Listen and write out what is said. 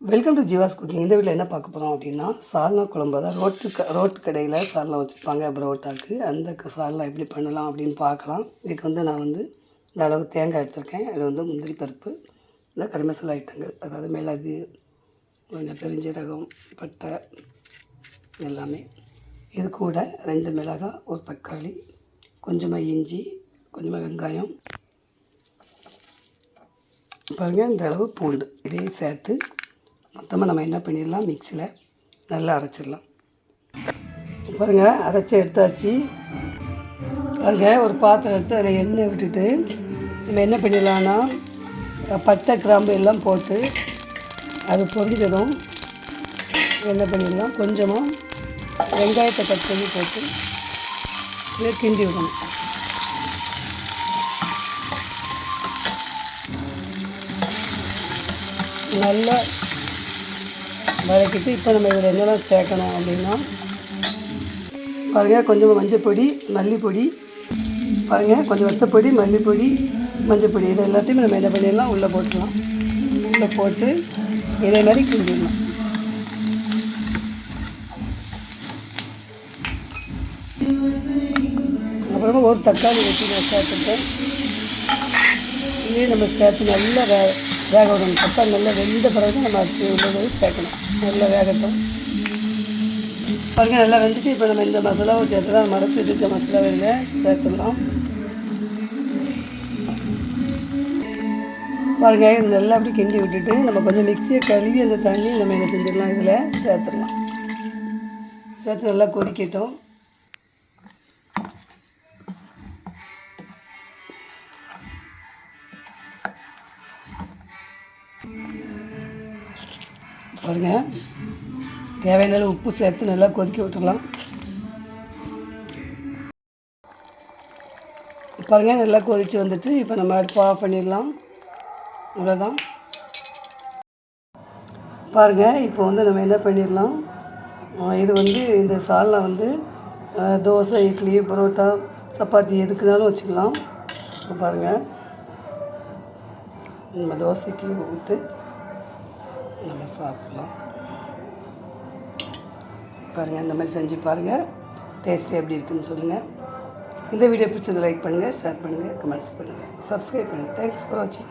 Welcome to Jeeva's cooking இந்த வீட்டில் என்ன பார்க்க போகிறோம் அப்படின்னா சால்னா குழம்பு தான் ரோட்டு க ரோட்டு கடையில் சால்னா வச்சுருப்பாங்க பரோட்டாக்கு. அந்த க சால்னா எப்படி பண்ணலாம் அப்படின்னு பார்க்கலாம். இதுக்கு வந்து நான் வந்து இந்த அளவு தேங்காய் எடுத்திருக்கேன். இது வந்து முந்திரி பருப்பு இந்த கறி மசாலா ஐட்டங்கள். அதாவது மிளகு கொஞ்சம் பெருஞ்சீரகம் பட்டை எல்லாமே. இது கூட ரெண்டு மிளகாய் ஒரு தக்காளி கொஞ்சமாக இஞ்சி கொஞ்சமாக வெங்காயம். பாருங்கள் இந்த அளவு பூண்டு. இதையும் சேர்த்து மொத்தமாக நம்ம என்ன பண்ணிடலாம்? மிக்சியில் நல்லா அரைச்சிடலாம். பாருங்கள் அரைச்சி எடுத்தாச்சு. பாருங்கள் ஒரு பாத்திரம் எடுத்து அதில் எண்ணெய் விட்டுட்டு நம்ம என்ன பண்ணிடலாம்னா பட்டை கிராம்பு எல்லாம் போட்டு அது பொரிஞ்சதும் என்ன பண்ணிடலாம்? கொஞ்சமாக வெங்காயத்தை கட் பண்ணி போட்டு இதை கிண்டி விடணும். நல்லா வதக்கிட்டு இப்போ நம்ம இதில் என்னெல்லாம் சேர்க்கணும் அப்படின்னா பாருங்கள் கொஞ்சமாக மஞ்சப்பொடி மல்லிப்பொடி. பாருங்கள் கொஞ்சம் வத்தப்பொடி மல்லிப்பொடி மஞ்சப்பொடி இதை எல்லாத்தையுமே நம்ம என்ன பண்ணிடலாம் உள்ளே போட்டுடலாம். உள்ளே போட்டு இதே மாதிரி கிண்டிடலாம். அப்புறமா ஒரு தக்காளி வெட்டி நான் சேர்த்துட்டேன். இதே நம்ம சேர்த்து நல்லா வே வேக விடணும் அப்போ நல்லா வெந்த பிறகு நம்ம அடுத்து உள்ளது சேர்க்கணும் நல்லா வேகட்டும். பாருங்க நல்லா வெந்துட்டு இப்போ நம்ம இந்த மசாலாவை சேர்த்து தான் மரத்து வச்சுருக்க மசாலாவை இதில் சேர்த்துடலாம். பாருங்க இது நல்லா அப்படி கிண்டி விட்டுட்டு நம்ம கொஞ்சம் மிக்சியை கழுவி அந்த தண்ணி நம்ம என்ன செஞ்சிடலாம் இதில் சேர்த்துடலாம். சேர்த்து நல்லா கொதிக்கட்டும். பாருங்கள் தேவையான அளவு உப்பு சேர்த்து நல்லா கொதிக்க விட்டுடலாம். பாருங்கள் நல்லா கொதித்து வந்துட்டு இப்போ நம்ம அடுப்பு ஆஃப் பண்ணிடலாம். இவ்வளோதான் பாருங்கள் இப்போ வந்து நம்ம என்ன பண்ணிடலாம்? இது வந்து இந்த சால்னா வந்து தோசை இட்லி பரோட்டா சப்பாத்தி எதுக்குனாலும் வச்சுக்கலாம். பாருங்கள் நம்ம தோசைக்கு ஊற்று நம்ம சாப்பிட்லாம். பாருங்கள் இந்த மாதிரி செஞ்சு பாருங்கள் டேஸ்ட்டு எப்படி இருக்குன்னு சொல்லுங்கள் இந்த வீடியோ பிடிச்சது லைக் பண்ணுங்கள் ஷேர் பண்ணுங்கள் கமெண்ட்ஸ் பண்ணுங்கள் சப்ஸ்கிரைப் பண்ணுங்கள் தேங்க்ஸ் ஃபார் வாட்சிங்